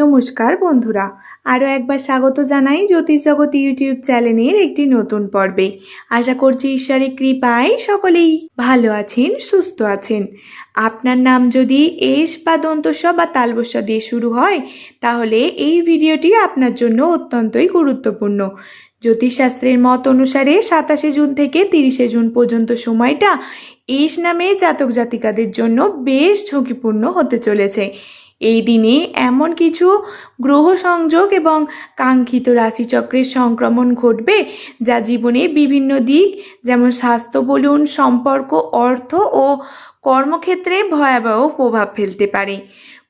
নমস্কার বন্ধুরা। আরও একবার স্বাগত জানাই জ্যোতিষ জগৎ ইউটিউব চ্যানেলের একটি নতুন পর্বে। আশা করছি ঈশ্বরের কৃপায় সকলেই ভালো আছেন, সুস্থ আছেন। আপনার নাম যদি এস বা দন্তস্ব বা তালবস্য দিয়ে শুরু হয়, তাহলে এই ভিডিওটি আপনার জন্য অত্যন্তই গুরুত্বপূর্ণ। জ্যোতিষশাস্ত্রের মত অনুসারে সাতাশে জুন থেকে তিরিশে জুন পর্যন্ত সময়টা এস নামে জাতক জাতিকাদের জন্য বেশ ঝুঁকিপূর্ণ হতে চলেছে। এই দিনে এমন কিছু গ্রহ সংযোগ এবং কাঙ্ক্ষিত রাশিচক্রের সংক্রমণ ঘটবে যা জীবনে বিভিন্ন দিক, যেমন স্বাস্থ্য বলুন, সম্পর্ক, অর্থ ও কর্মক্ষেত্রে ভয়াবহ প্রভাব ফেলতে পারে।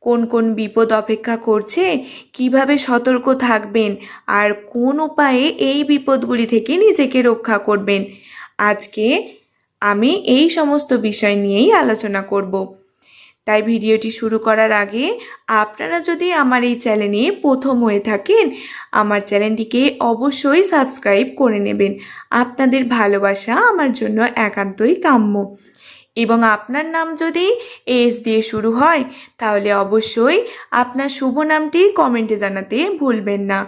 কোন কোন বিপদ অপেক্ষা করছে, কীভাবে সতর্ক থাকবেন, আর কোন উপায়ে এই বিপদগুলি থেকে নিজেকে রক্ষা করবেন, আজকে আমি এই সমস্ত বিষয় নিয়েই আলোচনা করব। তাই ভিডিওটি শুরু করার আগে আপনারা যদি আমার এই চ্যানেলে প্রথম হয়ে থাকেন, আমার চ্যানেলটিকে অবশ্যই সাবস্ক্রাইব করে নেবেন। আপনাদের ভালোবাসা আমার জন্য একান্তই কাম্য। এবং আপনার নাম যদি এস দিয়ে শুরু হয়, তাহলে অবশ্যই আপনার শুভ নামটি কমেন্টে জানাতে ভুলবেন না।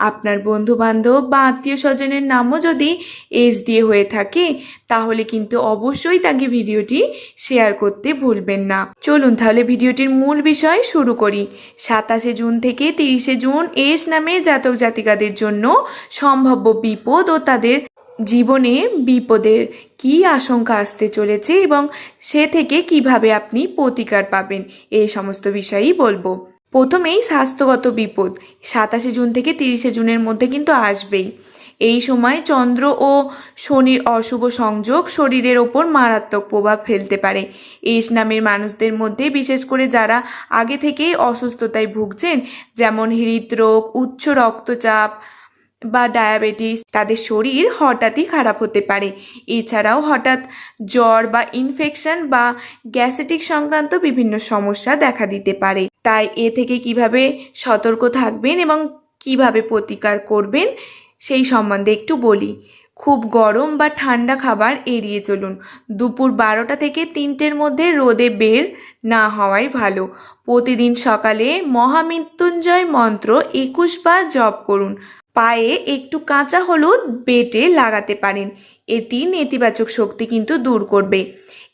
আপনার বন্ধু বান্ধব বা আত্মীয় স্বজনের নামও যদি এস দিয়ে হয়ে থাকে, তাহলে কিন্তু অবশ্যই তাকে ভিডিওটি শেয়ার করতে ভুলবেন না। চলুন তাহলে ভিডিওটির মূল বিষয় শুরু করি। সাতাশে জুন থেকে তিরিশে জুন এস নামে জাতক জাতিকাদের জন্য সম্ভাব্য বিপদ ও তাদের জীবনে বিপদের কি আশঙ্কা আসতে চলেছে এবং সে থেকে কীভাবে আপনি প্রতিকার পাবেন এই সমস্ত বিষয়ই বলব। প্রথমেই স্বাস্থ্যগত বিপদ। সাতাশে জুন থেকে তিরিশে জুনের মধ্যে কিন্তু আসবেই। এই সময় চন্দ্র ও শনির অশুভ সংযোগ শরীরের ওপর মারাত্মক প্রভাব ফেলতে পারে। এস নামের মানুষদের মধ্যে, বিশেষ করে যারা আগে থেকেই অসুস্থতায় ভুগছেন, যেমন হৃদরোগ, উচ্চ রক্তচাপ বা ডায়াবেটিস, তাদের শরীর হঠাৎই খারাপ হতে পারে। এছাড়াও হঠাৎ জ্বর বা ইনফেকশন বা গ্যাসেটিক সংক্রান্ত বিভিন্ন সমস্যা দেখা দিতে পারে। তাই এ থেকে কীভাবে সতর্ক থাকবেন এবং কীভাবে প্রতিকার করবেন, সেই সম্বন্ধে একটু বলি। খুব গরম বা ঠান্ডা খাবার এড়িয়ে চলুন। দুপুর বারোটা থেকে তিনটের মধ্যে রোদে বের না হওয়াই ভালো। প্রতিদিন সকালে মহামৃত্যুঞ্জয় মন্ত্র একুশ বার জপ করুন। পায়ে একটু কাঁচা হলুদ বেটে লাগাতে পারেন। এটি নেতিবাচক শক্তি কিন্তু দূর করবে।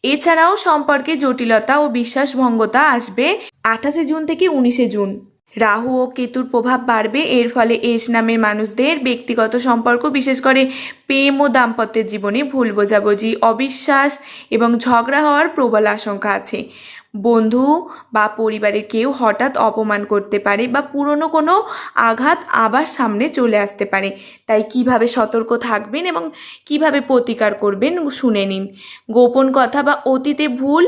এছাড়াও সম্পর্কে জটিলতা ও বিশ্বাসভঙ্গতা আসবে। আঠাশে জুন থেকে উনিশে জুন। রাহু ও কেতুর প্রভাব বাড়বে, এর ফলে এস নামের মানুষদের ব্যক্তিগত সম্পর্ক, বিশেষ করে প্রেম ও দাম্পত্যের জীবনে ভুল বোঝাবুঝি, অবিশ্বাস এবং ঝগড়া হওয়ার প্রবল আশঙ্কা আছে। বন্ধু বা পরিবারের কেউ হঠাৎ অপমান করতে পারে বা পুরনো কোনো আঘাত আবার সামনে চলে আসতে পারে। তাই কীভাবে সতর্ক থাকবেন এবং কীভাবে প্রতিকার করবেন শুনে নিন। গোপন কথা বা অতীতে ভুল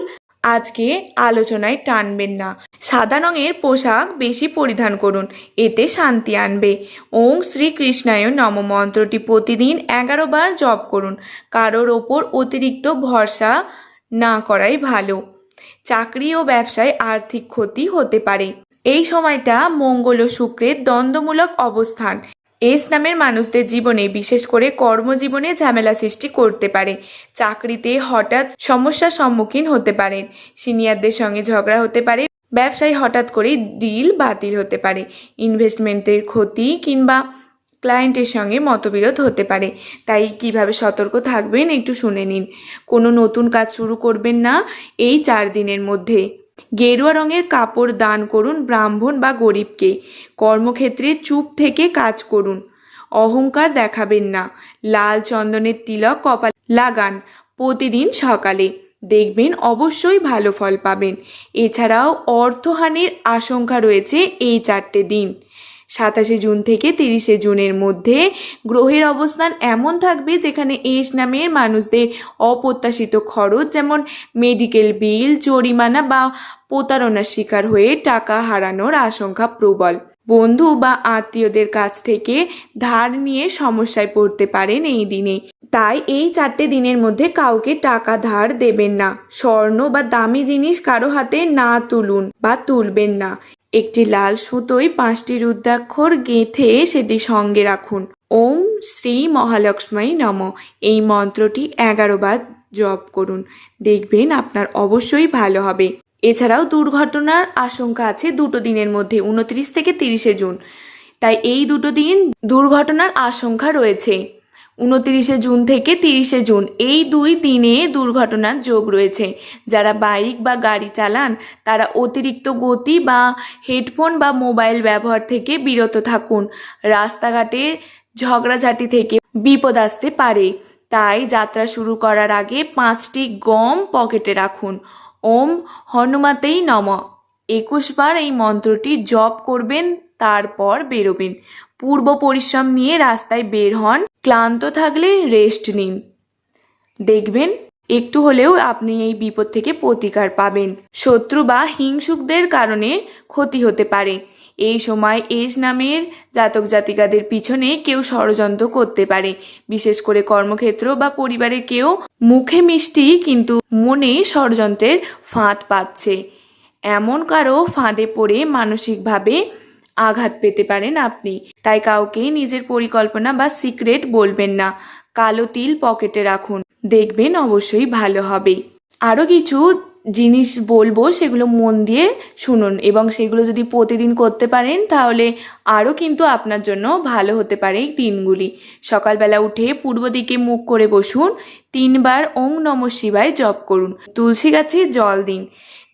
আজকে আলোচনায় টানবেন না। সাদা রঙের পোশাক বেশি পরিধান করুন, এতে শান্তি আনবে। ওং শ্রীকৃষ্ণায় নম মন্ত্রটি প্রতিদিন এগারো বার জপ করুন, কারোর ওপর অতিরিক্ত ভরসা না করাই ভালো। চাকরি ও ব্যবসায় আর্থিক ক্ষতি হতে পারে। এই সময়টা মঙ্গল ও শুক্রের দ্বন্দ্বমূলক অবস্থান। এস নামের মানুষদের জীবনে, বিশেষ করে কর্মজীবনে ঝামেলা সৃষ্টি করতে পারে। চাকরিতে হঠাৎ সমস্যার সম্মুখীন হতে পারেন। সিনিয়রদের সঙ্গে ঝগড়া হতে পারে। ব্যবসায় হঠাৎ করে ডিল বাতিল হতে পারে। ইনভেস্টমেন্টের ক্ষতি কিংবা ক্লায়েন্টের সঙ্গে মতবিরোধ হতে পারে। তাই কীভাবে সতর্ক থাকবেন একটু শুনে নিন। কোনো নতুন কাজ শুরু করবেন না এই চার দিনের মধ্যে। গেরুয়া রঙের কাপড় দান করুন ব্রাহ্মণ বা গরিবকে। কর্মক্ষেত্রে চুপ থেকে কাজ করুন। অহংকার দেখাবেন না। লাল চন্দনের তিলক কপাল লাগান প্রতিদিন সকালে। দেখবেন অবশ্যই ভালো ফল পাবেন। এছাড়াও অর্থহানির আশঙ্কা রয়েছে এই চারটে দিন। সাতাশে জুন থেকে তিরিশে জুনের মধ্যে গ্রহের অবস্থান এমন থাকবে যেখানে এস নামের মানুষদের অপ্রত্যাশিত খরচ যেমন মেডিকেল বিল, জরিমানা বা প্রতারণার শিকার হয়ে টাকা হারানোর আশঙ্কা প্রবল। বন্ধু বা আত্মীয়দের কাছ থেকে ধার নিয়ে সমস্যায় পড়তে পারেন এই দিনে। তাই এই চারটে দিনের মধ্যে কাউকে টাকা ধার দেবেন না। স্বর্ণ বা দামি জিনিস কারও হাতে না তুলুন বা তুলবেন না। একটি লাল সুতোয় পাঁচটি রুদ্রাক্ষর গেঁথে সেটি সঙ্গে রাখুন। ওম শ্রী মহালক্ষ্মী নম। এই মন্ত্রটি এগারো বার জপ করুন। দেখবেন আপনার অবশ্যই ভালো হবে। এছাড়াও দুর্ঘটনার আশঙ্কা আছে দুটো দিনের মধ্যে, উনত্রিশ থেকে তিরিশে জুন। তাই এই দুটো দিন দুর্ঘটনার আশঙ্কা রয়েছে। উনতিরিশে জুন থেকে তিরিশে জুন, এই দুই দিনে দুর্ঘটনার যোগ রয়েছে। যারা বাইক বা গাড়ি চালান, তারা অতিরিক্ত গতি বা হেডফোন বা মোবাইল ব্যবহার থেকে বিরত থাকুন। রাস্তাঘাটে ঝগড়াঝাটি থেকে বিপদ আসতে পারে। তাই যাত্রা শুরু করার আগে পাঁচটি গম পকেটে রাখুন। ওম হনুমাতেই নম। একুশ বার এই মন্ত্রটি জপ করবেন, তারপর বেরোবেন। পূর্ব পরিশ্রম নিয়ে রাস্তায় বের হন ক্লান্ত থাকলে রেস্ট নিন। দেখবেন, একটু হলেও আপনি এই বিপদ থেকে প্রতিকার পাবেন। শত্রু বা হিংসুকদের কারণে ক্ষতি হতে পারে। এই সময় এজ নামের জাতক জাতিকাদের পিছনে কেউ ষড়যন্ত্র করতে পারে। বিশেষ করে কর্মক্ষেত্র বা পরিবারের কেউ মুখে মিষ্টি কিন্তু মনে ষড়যন্ত্রের ফাঁদ পাচ্ছে। এমন কারও ফাঁদে পড়ে মানসিকভাবে আঘাত পেতে পারেন আপনি। তাই কাউকে নিজের পরিকল্পনা বা সিক্রেট বলবেন না। কালো তিল পকেটে রাখুন। দেখবেন অবশ্যই ভালো হবে। আরও কিছু জিনিস বলব, সেগুলো মন দিয়ে শুনুন এবং সেগুলো যদি প্রতিদিন করতে পারেন, তাহলে আরও কিন্তু আপনার জন্য ভালো হতে পারে এই দিনগুলি সকালবেলা উঠে পূর্ব দিকে মুখ করে বসুন। তিনবার ওং নম শিবায় জপ করুন। তুলসী গাছে জল দিন।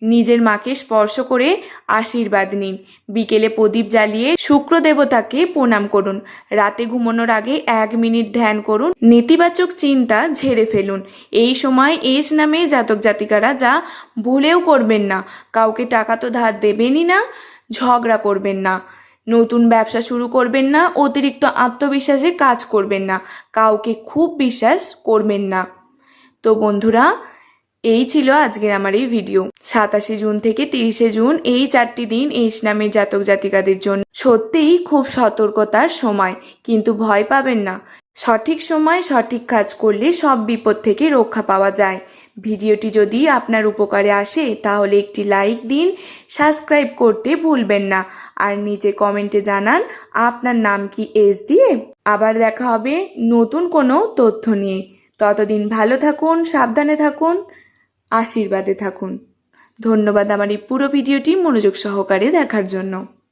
নিজের মাকে স্পর্শ করে আশীর্বাদ নিন। বিকেলে প্রদীপ জ্বালিয়ে শুক্র দেবতাকে প্রণাম করুন। রাতে ঘুমানোর আগে এক মিনিট ধ্যান করুন। নেতিবাচক চিন্তা ঝেড়ে ফেলুন। এই সময় এস নামে জাতক জাতিকারা যা ভুলেও করবেন না। কাউকে টাকা তো ধার দেবেনই না, ঝগড়া করবেন না। নতুন ব্যবসা শুরু করবেন না, অতিরিক্ত আত্মবিশ্বাসে কাজ করবেন না, কাউকে খুব বিশ্বাস করবেন না। তো বন্ধুরা, এই ছিল আজকের আমার এই ভিডিও। সাতাশে জুন থেকে তিরিশে জুন এই চারটি দিন এস নামের জাতক জাতিকাদের জন্য সত্যিই খুব সতর্কতার সময়, কিন্তু ভয় পাবেন না। সঠিক সময় সঠিক কাজ করলে সব বিপদ থেকে রক্ষা পাওয়া যায়। ভিডিওটি যদি আপনার উপকারে আসে, তাহলে একটি লাইক দিন, সাবস্ক্রাইব করতে ভুলবেন না। আর নিচে কমেন্টে জানান, আপনার নাম কি এস দিয়ে? আবার দেখা হবে নতুন কোনো তথ্য নিয়ে। ততদিন ভালো থাকুন, সাবধানে থাকুন, আশীর্বাদে থাকুন। ধন্যবাদ আমার এই পুরো ভিডিওটি মনোযোগ সহকারে দেখার জন্য।